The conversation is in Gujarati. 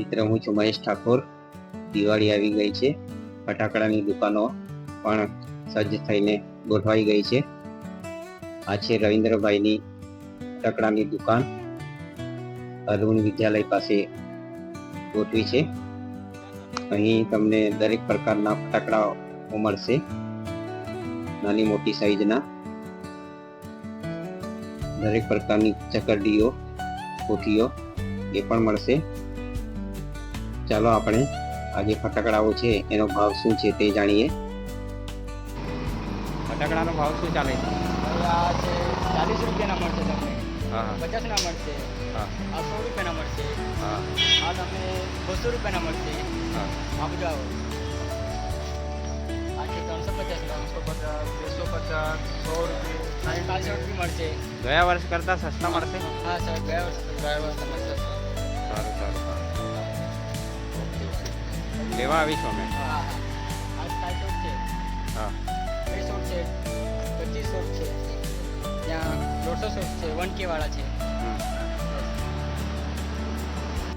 મિત્ર, હું છું મહેશ ઠાકોર. દિવાળી આવી ગઈ છે. ફટાકડાની દુકાનો પણ સજ્જ થઈને ગોઠવાઈ ગઈ છે. આ છે રવિન્દ્રભાઈની ફટાકડાની દુકાન. અરુણ વિદ્યાલય પાસે ગોઠવી છે. અહીં તમને દરેક પ્રકારના ફટાકડાઓ મળશે. નાની મોટી સાઈઝના. દરેક પ્રકારની ચકરડીઓ, કોઠીઓ એ પણ મળશે. ચાલો આપણે આજે ફટાકડાઓ છે એનો ભાવ શું છે તે જાણીએ. ફટાકડાનો ભાવ શું ચાલે છે? આ છે ચાલીસ રૂપિયાના મળશે તમને. હા પચાસના મળશે. હા. આ સો રૂપિયાના મળશે. હા. આ તમને બસો રૂપિયાના મળશે. હા. આ બધા આ છે ત્રણસો પચાસ ત્રણસો પચાસ બેસો પચાસ સો રૂપિયા. સાડી પાંચસો રૂપિયા મળશે. ગયા વર્ષ કરતા સસ્તા મળશે? હા સર ગયા વર્ષ ગયા વર્ષે લેવા આવીશું અમે. હા છે. છે પચીસ શોપ છે. ત્યાં દોઢસો શોટ છે વન કે વાળા છે.